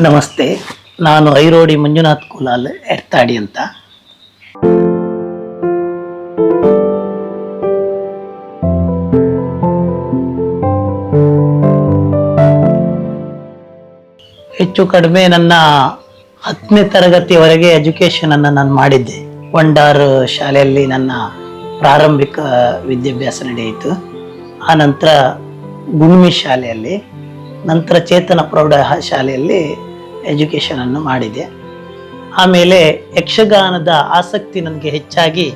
ನಮಸ್ತೆ. ನಾನು ಐರೋಡಿ ಮಂಜುನಾಥ್ ಕುಲಾಲ್ ಎರ್ತಾಡಿ ಅಂತ. ಹೆಚ್ಚು ಕಡಿಮೆ ನನ್ನ ಹತ್ತನೇ ತರಗತಿಯವರೆಗೆ ಎಜುಕೇಷನ್ ಅನ್ನು ನಾನು ಮಾಡಿದ್ದೆ. ವಂಡಾರ್ ಶಾಲೆಯಲ್ಲಿ ನನ್ನ ಪ್ರಾರಂಭಿಕ ವಿದ್ಯಾಭ್ಯಾಸ ನಡೆಯಿತು. ಆ ನಂತರ ಗುಣ್ಮಿ ಶಾಲೆಯಲ್ಲಿ, ನಂತರ ಚೇತನ ಪ್ರೌಢ ಶಾಲೆಯಲ್ಲಿ ಎಜುಕೇಷನ್ ಅನ್ನು ಮಾಡಿದೆ. ಆಮೇಲೆ ಯಕ್ಷಗಾನದ ಆಸಕ್ತಿ ನನಗೆ ಹೆಚ್ಚಾಗಿ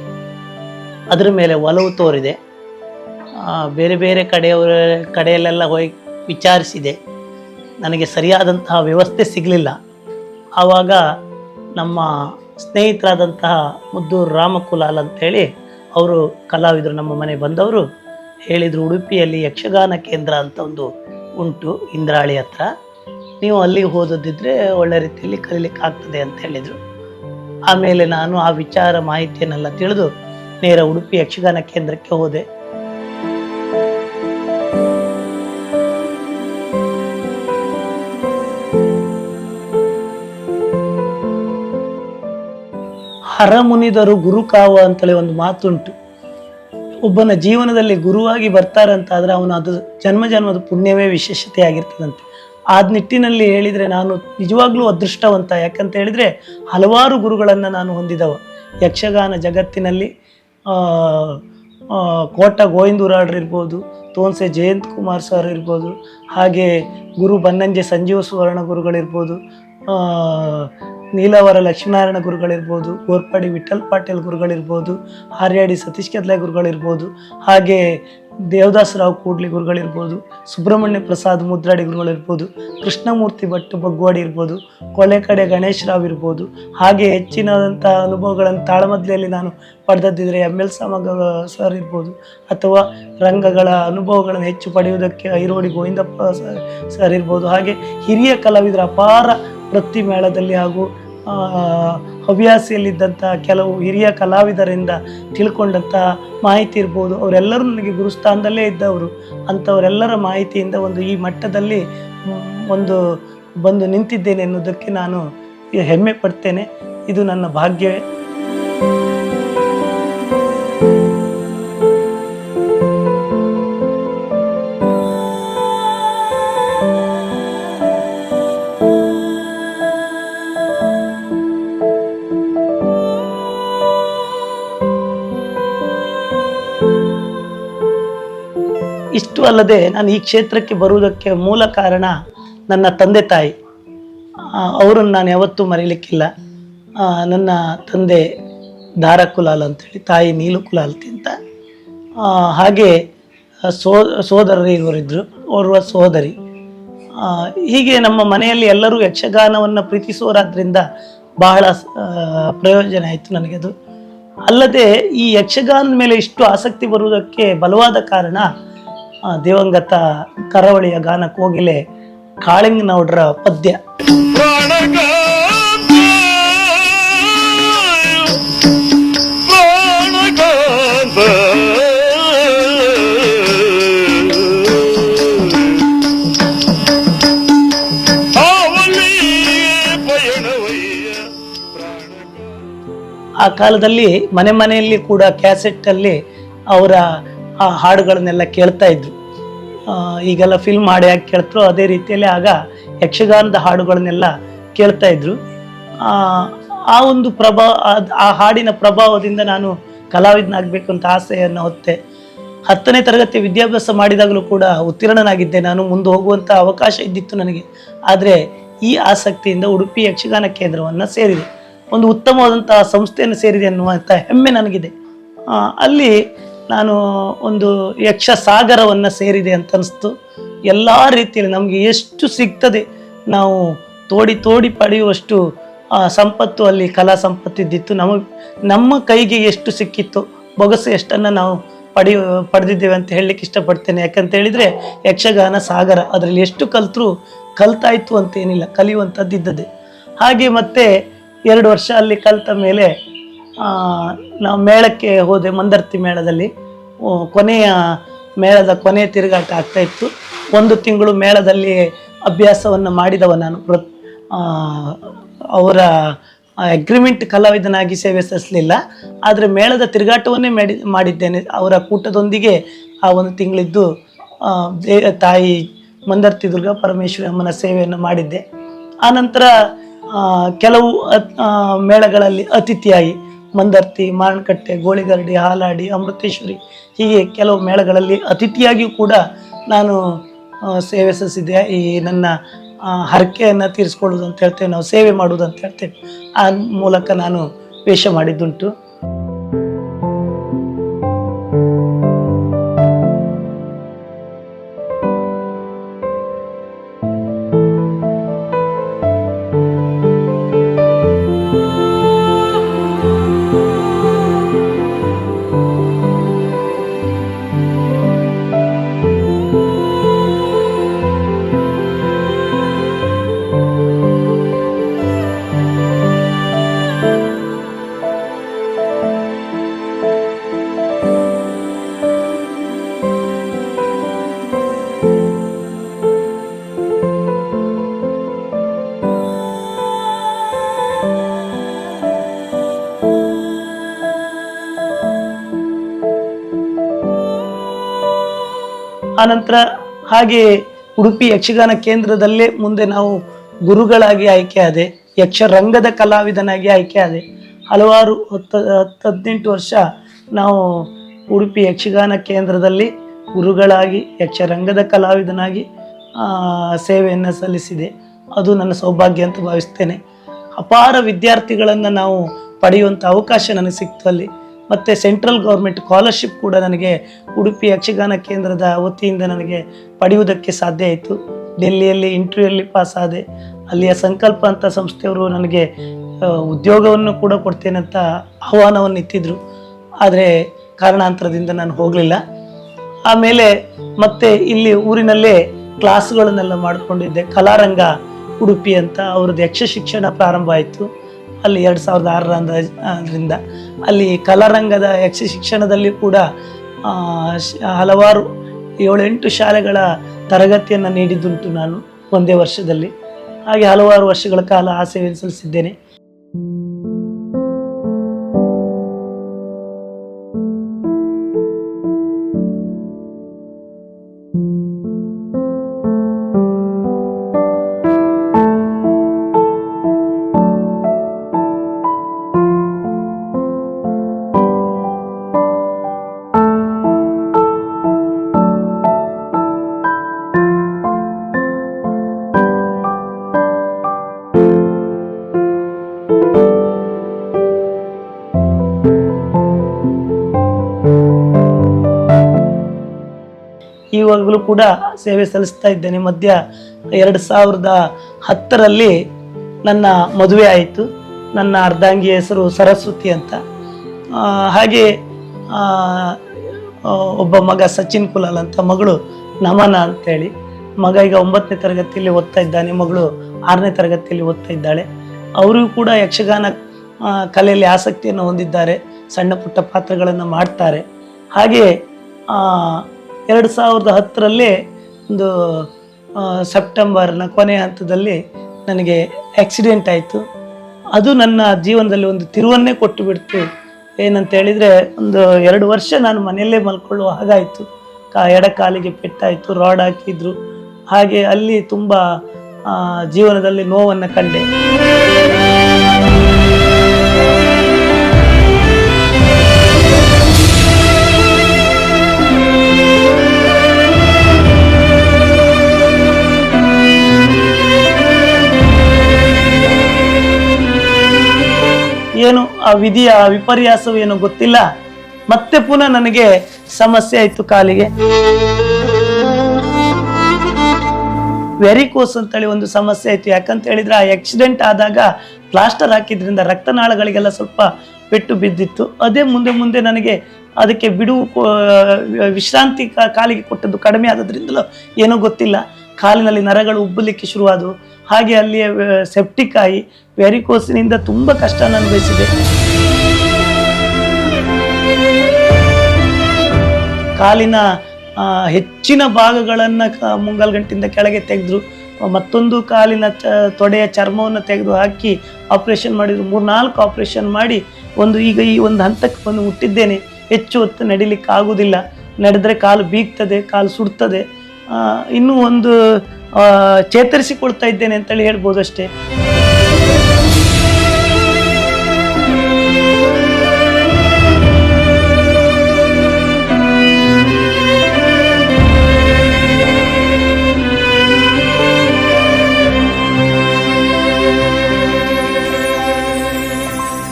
ಅದರ ಮೇಲೆ ಒಲವು ತೋರಿದೆ. ಬೇರೆ ಬೇರೆ ಕಡೆಯವರ ಕಡೆಯಲ್ಲೆಲ್ಲ ಹೋಗಿ ವಿಚಾರಿಸಿದೆ. ನನಗೆ ಸರಿಯಾದಂತಹ ವ್ಯವಸ್ಥೆ ಸಿಗಲಿಲ್ಲ. ಆವಾಗ ನಮ್ಮ ಸ್ನೇಹಿತರಾದಂತಹ ಮುದ್ದೂರು ರಾಮಕುಲಾಲ್ ಅಂತೇಳಿ ಅವರು ಕಲಾವಿದರು ನಮ್ಮ ಮನೆ ಬಂದವರು ಹೇಳಿದರು ಉಡುಪಿಯಲ್ಲಿ ಯಕ್ಷಗಾನ ಕೇಂದ್ರ ಅಂತ ಒಂದು ಉಂಟು ಇಂದ್ರಾಳಿ ಹತ್ರ. ನೀವು ಅಲ್ಲಿಗೆ ಓದೋದಿದ್ರೆ ಒಳ್ಳೆ ರೀತಿಯಲ್ಲಿ ಕಲೀಲಿಕ್ಕೆ ಆಗ್ತದೆ ಅಂತ ಹೇಳಿದರು. ಆಮೇಲೆ ನಾನು ಆ ವಿಚಾರ ಮಾಹಿತಿಯನ್ನೆಲ್ಲ ತಿಳಿದು ನೇರ ಉಡುಪಿ ಯಕ್ಷಗಾನ ಕೇಂದ್ರಕ್ಕೆ ಹೋದೆ. ಹರಮುನಿದರು ಗುರುಕಾವ ಅಂತಲೇ ಒಂದು ಮಾತುಂಟು. ಒಬ್ಬನ ಜೀವನದಲ್ಲಿ ಗುರುವಾಗಿ ಬರ್ತಾರಂತಾದ್ರೆ ಅವನು ಅದು ಜನ್ಮ ಜನ್ಮದ ಪುಣ್ಯವೇ ವಿಶೇಷತೆ ಆಗಿರ್ತದಂತೆ ಆ ನಿಟ್ಟಿನಲ್ಲಿ ಹೇಳಿದರೆ ನಾನು ನಿಜವಾಗ್ಲೂ ಅದೃಷ್ಟವಂತ. ಯಾಕಂತ ಹೇಳಿದರೆ ಹಲವಾರು ಗುರುಗಳನ್ನು ನಾನು ಹೊಂದಿದವ. ಯಕ್ಷಗಾನ ಜಗತ್ತಿನಲ್ಲಿ ಕೋಟ ಗೋವಿಂದೂರಾಡ್ರಿರ್ಬೋದು ತೋನ್ಸೆ ಜಯಂತ್ ಕುಮಾರ್ ಸರ್ ಇರ್ಬೋದು, ಹಾಗೆ ಗುರು ಬನ್ನಂಜೆ ಸಂಜೀವ ಸುವರ್ಣ ಗುರುಗಳಿರ್ಬೋದು ನೀಲಾವರ ಲಕ್ಷ್ಮೀನಾರಾಯಣ ಗುರುಗಳಿರ್ಬೋದು, ಗೋರ್ಪಾಡಿ ವಿಠಲ್ ಪಾಟೀಲ್ ಗುರುಗಳಿರ್ಬೋದು ಹಾರ್ಯಾಡಿ ಸತೀಶ್ ಕೆದ್ಲೆ ಗುರುಗಳಿರ್ಬೋದು, ಹಾಗೆ ದೇವದಾಸರಾವ್ ಕೂಡ್ಲಿ ಗುರುಗಳಿರ್ಬೋದು, ಸುಬ್ರಹ್ಮಣ್ಯ ಪ್ರಸಾದ್ ಮುದ್ರಾಡಿ ಗುರುಗಳಿರ್ಬೋದು, ಕೃಷ್ಣಮೂರ್ತಿ ಭಟ್ ಬಗ್ವಾಡಿ ಇರ್ಬೋದು, ಕೊಲೆ ಕಡೆ ಗಣೇಶ್ ರಾವ್ ಇರ್ಬೋದು, ಹಾಗೆ ಹೆಚ್ಚಿನದಂಥ ಅನುಭವಗಳನ್ನು ತಾಳಮದ್ಲೆಯಲ್ಲಿ ನಾನು ಪಡೆದದ್ದಿದ್ರೆ ಎಂ ಎಲ್ ಸಮಗ ಸರ್ ಇರ್ಬೋದು, ಅಥವಾ ರಂಗಗಳ ಅನುಭವಗಳನ್ನು ಹೆಚ್ಚು ಪಡೆಯುವುದಕ್ಕೆ ಐರೋಡಿ ಗೋವಿಂದಪ್ಪ ಸರ್ ಇರ್ಬೋದು, ಹಾಗೆ ಹಿರಿಯ ಕಲಾವಿದರ ಅಪಾರ ವೃತ್ತಿ ಮೇಳದಲ್ಲಿ ಹಾಗೂ ಹವ್ಯಾಸಿಯಲ್ಲಿದ್ದಂಥ ಕೆಲವು ಹಿರಿಯ ಕಲಾವಿದರಿಂದ ತಿಳ್ಕೊಂಡಂಥ ಮಾಹಿತಿ ಇರ್ಬೋದು. ಅವರೆಲ್ಲರೂ ನನಗೆ ಗುರುಸ್ಥಾನದಲ್ಲೇ ಇದ್ದವರು. ಅಂಥವರೆಲ್ಲರ ಮಾಹಿತಿಯಿಂದ ಒಂದು ಈ ಮಟ್ಟದಲ್ಲಿ ಒಂದು ಬಂದು ನಿಂತಿದ್ದೇನೆ ಎನ್ನುವುದಕ್ಕೆ ನಾನು ಹೆಮ್ಮೆ ಪಡ್ತೇನೆ. ಇದು ನನ್ನ ಭಾಗ್ಯವೇ. ಅಲ್ಲದೆ ನಾನು ಈ ಕ್ಷೇತ್ರಕ್ಕೆ ಬರುವುದಕ್ಕೆ ಮೂಲ ಕಾರಣ ನನ್ನ ತಂದೆ ತಾಯಿ. ಅವರನ್ನು ನಾನು ಯಾವತ್ತೂ ಮರೀಲಿಕ್ಕಿಲ್ಲ. ನನ್ನ ತಂದೆ ದಾರ ಕುಲಾಲ್ ಅಂತೇಳಿ, ತಾಯಿ ನೀಲು ಕುಲಾಲ್ ಅಂತ ಹಾಗೆ ಸೋ, ಸೋದರರು ಇವರಿದ್ದರು ಓರ್ವ ಸೋದರಿ. ಹೀಗೆ ನಮ್ಮ ಮನೆಯಲ್ಲಿ ಎಲ್ಲರೂ ಯಕ್ಷಗಾನವನ್ನು ಪ್ರೀತಿಸೋರಾದ್ರಿಂದ ಬಹಳ ಪ್ರಯೋಜನ ಆಯಿತು ನನಗೆ ಅದು. ಅಲ್ಲದೆ ಈ ಯಕ್ಷಗಾನದ ಮೇಲೆ ಇಷ್ಟು ಆಸಕ್ತಿ ಬರುವುದಕ್ಕೆ ಬಲವಾದ ಕಾರಣ ದಿವಂಗತ ಕರಾವಳಿಯ ಗಾನ ಕೋಗಿಲೆ ಕಾಳಿಂಗನೌಡ್ರ ಪದ್ಯ. ಆ ಕಾಲದಲ್ಲಿ ಮನೆ ಮನೆಯಲ್ಲಿ ಕೂಡ ಕ್ಯಾಸೆಟ್ ಅಲ್ಲಿ ಅವರ ಆ ಹಾಡುಗಳನ್ನೆಲ್ಲ ಕೇಳ್ತಾ ಇದ್ರು. ಈಗೆಲ್ಲ ಫಿಲ್ಮ್ ಹಾಡು ಯಾಕೆ ಕೇಳ್ತಾರೋ ಅದೇ ರೀತಿಯಲ್ಲಿ ಆಗ ಯಕ್ಷಗಾನದ ಹಾಡುಗಳನ್ನೆಲ್ಲ ಕೇಳ್ತಾ ಇದ್ರು. ಆ, ಒಂದು ಪ್ರಭಾವ ಆ ಹಾಡಿನ ಪ್ರಭಾವದಿಂದ ನಾನು ಕಲಾವಿದನಾಗಬೇಕು ಅಂತ ಆಸೆಯನ್ನು ಹೊತ್ತೆ. ಹತ್ತನೇ ತರಗತಿ ವಿದ್ಯಾಭ್ಯಾಸ ಮಾಡಿದಾಗಲೂ ಕೂಡ ಉತ್ತೀರ್ಣನಾಗಿದ್ದೆ ನಾನು ಮುಂದೆ ಹೋಗುವಂಥ ಅವಕಾಶ ಇದ್ದಿತ್ತು ನನಗೆ. ಆದರೆ ಈ ಆಸಕ್ತಿಯಿಂದ ಉಡುಪಿ ಯಕ್ಷಗಾನ ಕೇಂದ್ರವನ್ನು ಸೇರಿದೆ. ಒಂದು ಉತ್ತಮವಾದಂಥ ಸಂಸ್ಥೆಯನ್ನು ಸೇರಿದೆ ಅನ್ನುವಂಥ ಹೆಮ್ಮೆ ನನಗಿದೆ. ಅಲ್ಲಿ ನಾನು ಒಂದು ಯಕ್ಷ ಸಾಗರವನ್ನು ಸೇರಿದೆ ಅಂತ ಅನಿಸ್ತು ಎಲ್ಲ ರೀತಿಯಲ್ಲಿ ನಮಗೆ ಎಷ್ಟು ಸಿಗ್ತದೆ ನಾವು ತೋಡಿ ತೋಡಿ ಪಡೆಯುವಷ್ಟು ಆ, ಸಂಪತ್ತು ಅಲ್ಲಿ ಕಲಾ ಸಂಪತ್ತಿದ್ದಿತ್ತು. ನಮಗೆ ನಮ್ಮ ಕೈಗೆ ಎಷ್ಟು ಸಿಕ್ಕಿತ್ತು ಬೊಗಸು ಎಷ್ಟನ್ನು ನಾವು ಪಡೆಯ ಪಡೆದಿದ್ದೇವೆ ಅಂತ ಹೇಳಲಿಕ್ಕೆ ಇಷ್ಟಪಡ್ತೇನೆ. ಯಾಕಂತ ಹೇಳಿದರೆ ಯಕ್ಷಗಾನ ಸಾಗರ ಅದರಲ್ಲಿ ಎಷ್ಟು ಕಲ್ತರೂ ಕಲ್ತಾಯಿತು ಅಂತ ಏನಿಲ್ಲ ಕಲಿಯುವಂಥದ್ದು ಇದ್ದದೆ ಹಾಗೆ ಮತ್ತೆ ಎರಡು ವರ್ಷ ಅಲ್ಲಿ ಕಲ್ತ ಮೇಲೆ ನಾವು ಮೇಳಕ್ಕೆ ಹೋದೆ ಮಂದರ್ತಿ ಮೇಳದಲ್ಲಿ. ಕೊನೆಯ ಮೇಳದ ಕೊನೆಯ ತಿರುಗಾಟ ಆಗ್ತಾ ಇತ್ತು. ಒಂದು ತಿಂಗಳು ಮೇಳದಲ್ಲಿ ಅಭ್ಯಾಸವನ್ನು ಮಾಡಿದವ ನಾನು. ಅವರ ಅಗ್ರಿಮೆಂಟ್ ಕಲಾವಿದನಾಗಿ ಸೇವೆ ಸಲ್ಲಿಸಲಿಲ್ಲ. ಆದರೆ ಮೇಳದ ತಿರುಗಾಟವನ್ನೇ ಮಾಡಿ, ಮಾಡಿದ್ದೇನೆ. ಅವರ ಕೂಟದೊಂದಿಗೆ ಆ ಒಂದು ತಿಂಗಳಿದ್ದು ದೇ- ತಾಯಿ ಮಂದರ್ತಿ ದುರ್ಗಾ ಪರಮೇಶ್ವರಿ ಅಮ್ಮನ ಸೇವೆಯನ್ನು ಮಾಡಿದ್ದೆ. ಆನಂತರ ಕೆಲವು ಮೇಳಗಳಲ್ಲಿ ಅತಿಥಿಯಾಗಿ ಮಂದರ್ತಿ ಮಾರಣಕಟ್ಟೆ ಗೋಳಿಗರಡಿ, ಹಾಲಾಡಿ, ಅಮೃತೇಶ್ವರಿ ಹೀಗೆ ಕೆಲವು ಮೇಳಗಳಲ್ಲಿ ಅತಿಥಿಯಾಗಿಯೂ ಕೂಡ ನಾನು ಸೇವೆ ಸಲ್ಲಿಸಿದ್ದೆ. ಈ ನನ್ನ ಹರಕೆಯನ್ನು ತೀರಿಸ್ಕೊಳ್ಳೋದು ಅಂತ ಹೇಳ್ತೇವೆ, ನಾವು ಸೇವೆ ಮಾಡೋದು ಅಂತ ಹೇಳ್ತೇವೆ. ಆ ಮೂಲಕ ನಾನು ವೇಷ ಮಾಡಿದ್ದುಂಟು. ಆನಂತರ ಹಾಗೆ ಉಡುಪಿ ಯಕ್ಷಗಾನ ಕೇಂದ್ರದಲ್ಲೇ ಮುಂದೆ ನಾವು ಗುರುಗಳಾಗಿ ಆಯ್ಕೆ ಆದೆ, ಯಕ್ಷರಂಗದ ಕಲಾವಿದನಾಗಿ ಆಯ್ಕೆ ಆದೆ. ಹಲವಾರು ಹತ್ತು ಹತ್ತು ಹದಿನೆಂಟು ವರ್ಷ ನಾವು ಉಡುಪಿ ಯಕ್ಷಗಾನ ಕೇಂದ್ರದಲ್ಲಿ ಗುರುಗಳಾಗಿ, ಯಕ್ಷರಂಗದ ಕಲಾವಿದನಾಗಿ ಸೇವೆಯನ್ನು ಸಲ್ಲಿಸಿದೆ. ಅದು ನನ್ನ ಸೌಭಾಗ್ಯ ಅಂತ ಭಾವಿಸ್ತೇನೆ. ಅಪಾರ ವಿದ್ಯಾರ್ಥಿಗಳನ್ನು ನಾವು ಪಡೆಯುವಂಥ ಅವಕಾಶ ನನಗೆ ಸಿಕ್ತು ಅಲ್ಲಿ. ಮತ್ತು ಸೆಂಟ್ರಲ್ ಗೌರ್ಮೆಂಟ್ ಸ್ಕಾಲರ್ಶಿಪ್ ಕೂಡ ನನಗೆ ಉಡುಪಿ ಯಕ್ಷಗಾನ ಕೇಂದ್ರದ ವತಿಯಿಂದ ನನಗೆ ಪಡೆಯುವುದಕ್ಕೆ ಸಾಧ್ಯ ಆಯಿತು. ಡೆಲ್ಲಿಯಲ್ಲಿ ಇಂಟರ್ವ್ಯೂಯಲ್ಲಿ ಪಾಸ್ ಆದೆ. ಅಲ್ಲಿಯ ಸಂಕಲ್ಪ ಅಂತ ಸಂಸ್ಥೆಯವರು ನನಗೆ ಉದ್ಯೋಗವನ್ನು ಕೂಡ ಕೊಡ್ತೇನೆ ಅಂತ ಆಹ್ವಾನವನ್ನು ಇತ್ತಿದ್ರು. ಆದರೆ ಕಾರಣಾಂತರದಿಂದ ನಾನು ಹೋಗಲಿಲ್ಲ. ಆಮೇಲೆ ಮತ್ತೆ ಇಲ್ಲಿ ಊರಿನಲ್ಲೇ ಕ್ಲಾಸ್ಗಳನ್ನೆಲ್ಲ ಮಾಡಿಕೊಂಡಿದ್ದೆ. ಕಲಾರಂಗ ಉಡುಪಿ ಅಂತ ಅವ್ರದ್ದು ಯಕ್ಷ ಶಿಕ್ಷಣ ಪ್ರಾರಂಭ ಆಯಿತು. ಅಲ್ಲಿ ಎರಡು ಸಾವಿರದ ಆರರ ಅದರಿಂದ ಅಲ್ಲಿ ಕಲಾರಂಗದ ಯಕ್ಷ ಶಿಕ್ಷಣದಲ್ಲಿ ಕೂಡ ಹಲವಾರು ಏಳೆಂಟು ಶಾಲೆಗಳ ತರಗತಿಯನ್ನು ನೀಡಿದ್ದುಂಟು ನಾನು ಒಂದೇ ವರ್ಷದಲ್ಲಿ. ಹಾಗೆ ಹಲವಾರು ವರ್ಷಗಳ ಕಾಲ ಆ ಸೇವೆ ಸಲ್ಲಿಸಿದ್ದೇನೆ ಕೂಡ ಸೇವೆ ಸಲ್ಲಿಸ್ತಾ ಇದ್ದೇನೆ. ಮಧ್ಯ ಎರಡು ಸಾವಿರದ ಹತ್ತರಲ್ಲಿ ನನ್ನ ಮದುವೆ ಆಯಿತು. ನನ್ನ ಅರ್ಧಾಂಗಿ ಹೆಸರು ಸರಸ್ವತಿ ಅಂತ. ಹಾಗೆ ಒಬ್ಬ ಮಗ ಸಚಿನ್ ಕುಲಾಲ್ ಅಂತ. ಮಗಳು ನಮನ ಅಂತೇಳಿ. ಮಗ ಈಗ ಒಂಬತ್ತನೇ ತರಗತಿಯಲ್ಲಿ ಓದ್ತಾ ಇದ್ದಾನೆ. ಮಗಳು ಆರನೇ ತರಗತಿಯಲ್ಲಿ ಓದ್ತಾ ಇದ್ದಾಳೆ. ಅವರಿಗೂ ಕೂಡ ಯಕ್ಷಗಾನ ಕಲೆಯಲ್ಲಿ ಆಸಕ್ತಿಯನ್ನು ಹೊಂದಿದ್ದಾರೆ. ಸಣ್ಣ ಪುಟ್ಟ ಪಾತ್ರಗಳನ್ನು ಮಾಡ್ತಾರೆ. ಹಾಗೆ ಆ, ಎರಡು ಸಾವಿರದ ಹತ್ತರಲ್ಲೇ ಒಂದು ಸೆಪ್ಟೆಂಬರ್ನ ಕೊನೆಯ ಹಂತದಲ್ಲಿ ನನಗೆ ಆಕ್ಸಿಡೆಂಟ್ ಆಯಿತು. ಅದು ನನ್ನ ಜೀವನದಲ್ಲಿ ಒಂದು ತಿರುವನ್ನೇ ಕೊಟ್ಟು ಬಿಡ್ತು ಏನಂತ ಹೇಳಿದರೆ ಒಂದು ಎರಡು ವರ್ಷ ನಾನು ಮನೆಯಲ್ಲೇ ಮಲ್ಕೊಳ್ಳುವ ಹಾಗಾಯಿತು. ಕಾ ಎಡ ಕಾಲಿಗೆ ಪೆಟ್ಟಾಯಿತು, ರಾಡ್ ಹಾಕಿದ್ರು. ಹಾಗೆ ಅಲ್ಲಿ ತುಂಬ ಜೀವನದಲ್ಲಿ ನೋವನ್ನು ಕಂಡೆ. ಏನು ಆ ವಿಧಿಯ ವಿಪರ್ಯಾಸವು ಏನೋ ಗೊತ್ತಿಲ್ಲ. ಮತ್ತೆ ಪುನಃ ನನಗೆ ಸಮಸ್ಯೆ ಆಯಿತು ಕಾಲಿಗೆ. ವೆರಿಕೋಸ್ ಅಂತೇಳಿ ಒಂದು ಸಮಸ್ಯೆ ಆಯಿತು. ಯಾಕಂತ ಹೇಳಿದ್ರೆ ಆ ಆಕ್ಸಿಡೆಂಟ್ ಆದಾಗ ಪ್ಲಾಸ್ಟರ್ ಹಾಕಿದ್ರಿಂದ ರಕ್ತನಾಳಗಳಿಗೆಲ್ಲ ಸ್ವಲ್ಪ ಪೆಟ್ಟು ಬಿದ್ದಿತ್ತು. ಅದೇ ಮುಂದೆ ಮುಂದೆ ನನಗೆ ಅದಕ್ಕೆ ಬಿಡುವು ವಿಶ್ರಾಂತಿ ಕಾಲಿಗೆ ಕೊಟ್ಟದ್ದು ಕಡಿಮೆ ಆದದ್ರಿಂದಲೋ ಏನೋ ಗೊತ್ತಿಲ್ಲ. ಕಾಲಿನಲ್ಲಿ ನರಗಳು ಉಬ್ಬಲಿಕ್ಕೆ ಶುರುವಾದವು. ಹಾಗೆ ಅಲ್ಲಿಯ ಸೆಪ್ಟಿಕ್ ಆಗಿ ವೆರಿಕೋಸಿನಿಂದ ತುಂಬ ಕಷ್ಟ ಅನುಭವಿಸಿದೆ. ಕಾಲಿನ ಹೆಚ್ಚಿನ ಭಾಗಗಳನ್ನು ಮುಂಗಲ್ಗಂಟಿಂದ ಕೆಳಗೆ ತೆಗೆದ್ರು. ಮತ್ತೊಂದು ಕಾಲಿನ ಚ, ತೊಡೆಯ ಚರ್ಮವನ್ನು ತೆಗೆದು ಹಾಕಿ ಆಪ್ರೇಷನ್ ಮಾಡಿದ್ರು. ಮೂರ್ನಾಲ್ಕು ಆಪ್ರೇಷನ್ ಮಾಡಿ ಒಂದು, ಈಗ ಈ ಒಂದು ಹಂತಕ್ಕೆ ಬಂದು ಮುಟ್ಟಿದ್ದೇನೆ ಹೆಚ್ಚು ಹೊತ್ತು ನಡಿಲಿಕ್ಕೆ ಆಗೋದಿಲ್ಲ ನಡೆದ್ರೆ ಕಾಲು ಬೀಗ್ತದೆ, ಕಾಲು ಸುಡ್ತದೆ. ಇನ್ನೂ ಒಂದು ಚೇತರಿಸಿಕೊಳ್ತಾ ಇದ್ದೇನೆ ಅಂತೇಳಿ ಹೇಳ್ಬೋದು ಅಷ್ಟೇ.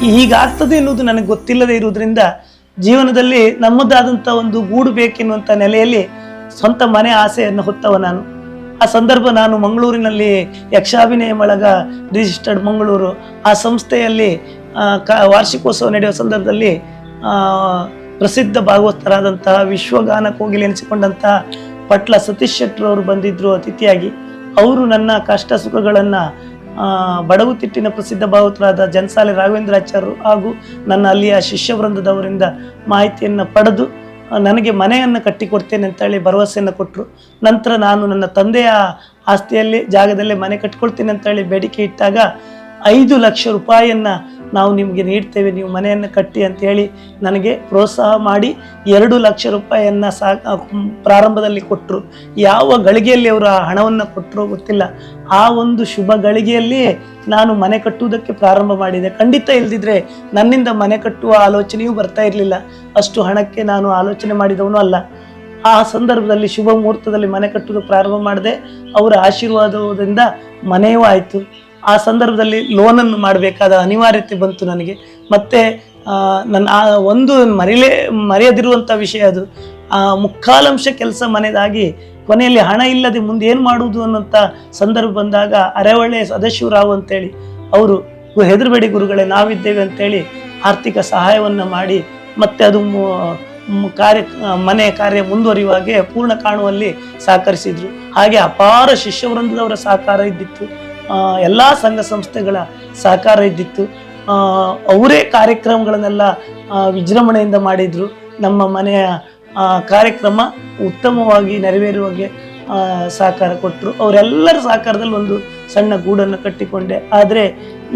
ಹೀಗಾಗ್ತದೆ ಎನ್ನುವುದು ನನಗೆ ಗೊತ್ತಿಲ್ಲದೆ ಇರುವುದರಿಂದ ಜೀವನದಲ್ಲಿ ನಮ್ಮದಾದಂಥ ಒಂದು ಗೂಡು ಬೇಕೆನ್ನುವಂಥ ನೆಲೆಯಲ್ಲಿ ಸ್ವಂತ ಮನೆ ಆಸೆಯನ್ನು ಹೊತ್ತವ ನಾನು. ಆ ಸಂದರ್ಭ ನಾನು ಮಂಗಳೂರಿನಲ್ಲಿ ಯಕ್ಷಾಭಿನಯ ಬಳಗ ರಿಜಿಸ್ಟರ್ಡ್ ಮಂಗಳೂರು ಆ ಸಂಸ್ಥೆಯಲ್ಲಿ ಕ, ವಾರ್ಷಿಕೋತ್ಸವ ನಡೆಯುವ ಸಂದರ್ಭದಲ್ಲಿ ಪ್ರಸಿದ್ಧ ಭಾಗವತರಾದಂತಹ ವಿಶ್ವಗಾನ ಕೋಗಿಲೆ ಎನಿಸಿಕೊಂಡಂತಹ ಪಟ್ಲ ಸತೀಶ್ ಶೆಟ್ಟರು ಅವರು ಬಂದಿದ್ದರು ಅತಿಥಿಯಾಗಿ. ಅವರು ನನ್ನ ಕಷ್ಟ ಸುಖಗಳನ್ನು ಬಡವು ತಿಟ್ಟಿನ ಪ್ರಸಿದ್ಧ ಭಾಗವತರಾದ ಜನ್ಸಾಲೆ ರಾಘವೇಂದ್ರಾಚಾರ್ಯರು ಹಾಗೂ ನನ್ನ ಅಲ್ಲಿಯ ಶಿಷ್ಯ ವೃಂದದವರಿಂದ ಮಾಹಿತಿಯನ್ನು ಪಡೆದು ನನಗೆ ಮನೆಯನ್ನು ಕಟ್ಟಿಕೊಡ್ತೇನೆ ಅಂತೇಳಿ ಭರವಸೆಯನ್ನು ಕೊಟ್ಟರು ನಂತರ ನಾನು ನನ್ನ ತಂದೆಯ ಆಸ್ತಿಯಲ್ಲಿ, ಜಾಗದಲ್ಲೇ ಮನೆ ಕಟ್ಕೊಳ್ತೀನಿ ಅಂತೇಳಿ ಬೇಡಿಕೆ ಇಟ್ಟಾಗ ಐದು ಲಕ್ಷ ರೂಪಾಯಿಯನ್ನು ನಾವು ನಿಮಗೆ ನೀಡ್ತೇವೆ. ನೀವು ಮನೆಯನ್ನು ಕಟ್ಟಿ ಅಂತ ಹೇಳಿ ನನಗೆ ಪ್ರೋತ್ಸಾಹ ಮಾಡಿ ಎರಡು ಲಕ್ಷ ರೂಪಾಯಿಯನ್ನು ಸಾ ಪ್ರಾರಂಭದಲ್ಲಿ ಕೊಟ್ಟರು ಯಾವ ಗಳಿಗೆಯಲ್ಲಿ ಅವರು ಆ ಹಣವನ್ನು ಕೊಟ್ಟರು ಗೊತ್ತಿಲ್ಲ. ಆ ಒಂದು ಶುಭ ಗಳಿಗೆಯಲ್ಲಿ ನಾನು ಮನೆ ಕಟ್ಟುವುದಕ್ಕೆ ಪ್ರಾರಂಭ ಮಾಡಿದೆ. ಖಂಡಿತ ಇಲ್ದಿದ್ರೆ ನನ್ನಿಂದ ಮನೆ ಕಟ್ಟುವ ಆಲೋಚನೆಯೂ ಬರ್ತಾ ಇರಲಿಲ್ಲ. ಅಷ್ಟು ಹಣಕ್ಕೆ ನಾನು ಆಲೋಚನೆ ಮಾಡಿದವನು ಅಲ್ಲ. ಆ ಸಂದರ್ಭದಲ್ಲಿ ಶುಭ ಮುಹೂರ್ತದಲ್ಲಿ ಮನೆ ಕಟ್ಟುವುದು ಪ್ರಾರಂಭ ಮಾಡಿದೆ, ಅವರ ಆಶೀರ್ವಾದದಿಂದ ಮನೆಯೂ ಆಯಿತು. ಆ ಸಂದರ್ಭದಲ್ಲಿ ಲೋನನ್ನು ಮಾಡಬೇಕಾದ ಅನಿವಾರ್ಯತೆ ಬಂತು ನನಗೆ. ಮತ್ತೆ ನನ್ನ ಆ ಒಂದು ಮರಿಲೇ ಮರೆಯದಿರುವಂಥ ವಿಷಯ ಅದು. ಆ ಮುಕ್ಕಾಲಂಶ ಕೆಲಸ ಮನೆದಾಗಿ ಕೊನೆಯಲ್ಲಿ ಹಣ ಇಲ್ಲದೆ ಮುಂದೆ ಏನು ಮಾಡುವುದು ಅನ್ನೋಂಥ ಸಂದರ್ಭ ಬಂದಾಗ ಅರೆವಳ್ಳೆ ಸದಾಶಿವರಾವ್ ಅಂತೇಳಿ ಅವರು ಹೆದರಬೇಡಿ ಗುರುಗಳೇ, ನಾವಿದ್ದೇವೆ ಅಂತೇಳಿ ಆರ್ಥಿಕ ಸಹಾಯವನ್ನು ಮಾಡಿ ಮತ್ತೆ ಅದು ಕಾರ್ಯ, ಮನೆ ಕಾರ್ಯ ಮುಂದುವರಿಯುವಾಗೆ ಪೂರ್ಣ ಕಾಣುವಲ್ಲಿ ಸಹಕರಿಸಿದ್ರು. ಹಾಗೆ ಅಪಾರ ಶಿಷ್ಯವೃಂದದವರ ಸಹಕಾರ ಇದ್ದಿತ್ತು. ಎಲ್ಲ ಸಂಘ ಸಂಸ್ಥೆಗಳ ಸಹಕಾರ ಇದ್ದಿತ್ತು. ಅವರೇ ಕಾರ್ಯಕ್ರಮಗಳನ್ನೆಲ್ಲ ವಿಜೃಂಭಣೆಯಿಂದ ಮಾಡಿದ್ರು. ನಮ್ಮ ಮನೆಯ ಕಾರ್ಯಕ್ರಮ ಉತ್ತಮವಾಗಿ ನೆರವೇರುವಾಗೆ ಸಹಕಾರ ಕೊಟ್ಟರು ಅವರೆಲ್ಲರ ಸಹಕಾರದಲ್ಲಿ ಒಂದು ಸಣ್ಣ ಗೂಡನ್ನು ಕಟ್ಟಿಕೊಂಡೆ. ಆದರೆ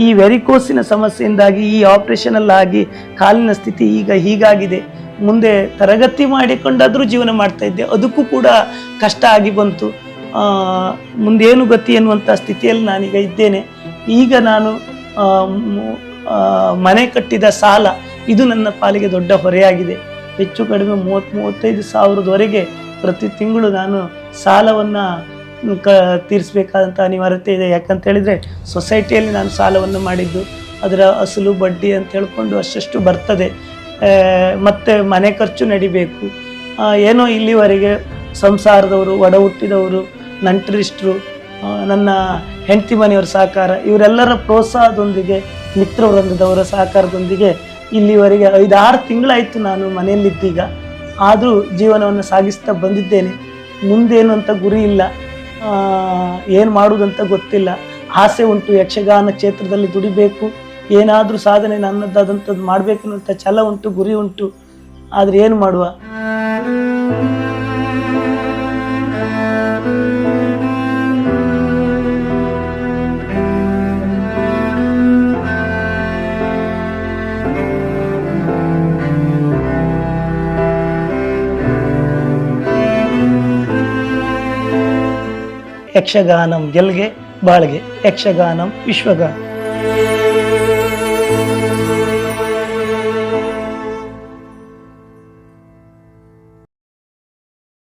ಈ ವೆರಿಕೋಸಿನ ಸಮಸ್ಯೆಯಿಂದಾಗಿ, ಈ ಆಪರೇಷನಲ್ಲಾಗಿ ಕಾಲಿನ ಸ್ಥಿತಿ ಈಗ ಹೀಗಾಗಿದೆ. ಮುಂದೆ ತರಗತಿ ಮಾಡಿಕೊಂಡಾದರೂ ಜೀವನ ಮಾಡ್ತಾ ಇದ್ದೆ. ಅದಕ್ಕೂ ಕೂಡ ಕಷ್ಟ ಆಗಿ ಬಂತು. ಮುಂದೇನು ಗತಿ ಎನ್ನುವಂಥ ಸ್ಥಿತಿಯಲ್ಲಿ ನಾನೀಗ ಇದ್ದೇನೆ. ಈಗ ನಾನು ಮನೆ ಕಟ್ಟಿದ ಸಾಲ, ಇದು ನನ್ನ ಪಾಲಿಗೆ ದೊಡ್ಡ ಹೊರೆಯಾಗಿದೆ. ಹೆಚ್ಚು ಕಡಿಮೆ ಮೂವತ್ತು, ಮೂವತ್ತೈದು ಸಾವಿರದವರೆಗೆ ಪ್ರತಿ ತಿಂಗಳು ನಾನು ಸಾಲವನ್ನು ಕ ತೀರಿಸಬೇಕಾದಂಥ ಅನಿವಾರ್ಯತೆ ಇದೆ. ಯಾಕಂತ ಹೇಳಿದರೆ ಸೊಸೈಟಿಯಲ್ಲಿ ನಾನು ಸಾಲವನ್ನು ಮಾಡಿದ್ದು, ಅದರ ಅಸಲು ಬಡ್ಡಿ ಅಂತ ಹೇಳ್ಕೊಂಡು ಅಷ್ಟಷ್ಟು ಬರ್ತದೆ. ಮತ್ತೆ ಮನೆ ಖರ್ಚು ನಡಿಬೇಕು. ಏನೋ ಇಲ್ಲಿವರೆಗೆ ಸಂಸಾರದವರು ಒಡ ಹುಟ್ಟಿದವರು ನಂಟರಿಷ್ಟರು ನನ್ನ ಹೆಂಡತಿ ಮನೆಯವರ ಸಹಕಾರ, ಇವರೆಲ್ಲರ ಪ್ರೋತ್ಸಾಹದೊಂದಿಗೆ, ಮಿತ್ರವೃಂದದವರ ಸಹಕಾರದೊಂದಿಗೆ ಇಲ್ಲಿವರೆಗೆ ಐದಾರು ತಿಂಗಳಾಯಿತು ನಾನು ಮನೆಯಲ್ಲಿದ್ದೀಗ. ಆದರೂ ಜೀವನವನ್ನು ಸಾಗಿಸ್ತಾ ಬಂದಿದ್ದೇನೆ. ಮುಂದೇನು ಅಂತ ಗುರಿ ಇಲ್ಲ. ಏನು ಮಾಡುವುದಂತ ಗೊತ್ತಿಲ್ಲ. ಆಸೆ ಉಂಟು, ಯಕ್ಷಗಾನ ಕ್ಷೇತ್ರದಲ್ಲಿ ದುಡಿಬೇಕು. ಏನಾದರೂ ಸಾಧನೆ ನನ್ನದಾದಂಥದ್ದು ಮಾಡಬೇಕು ಅನ್ನೋಂಥ ಛಲ ಉಂಟು, ಗುರಿ ಉಂಟು. ಆದರೆ ಏನು ಮಾಡುವ? ಯಕ್ಷಗಾನಂ ಗೆಲ್ಗೆ ಬಾಳ್ಗೆ ಯಕ್ಷಗಾನಂ ವಿಶ್ವಗಾನ.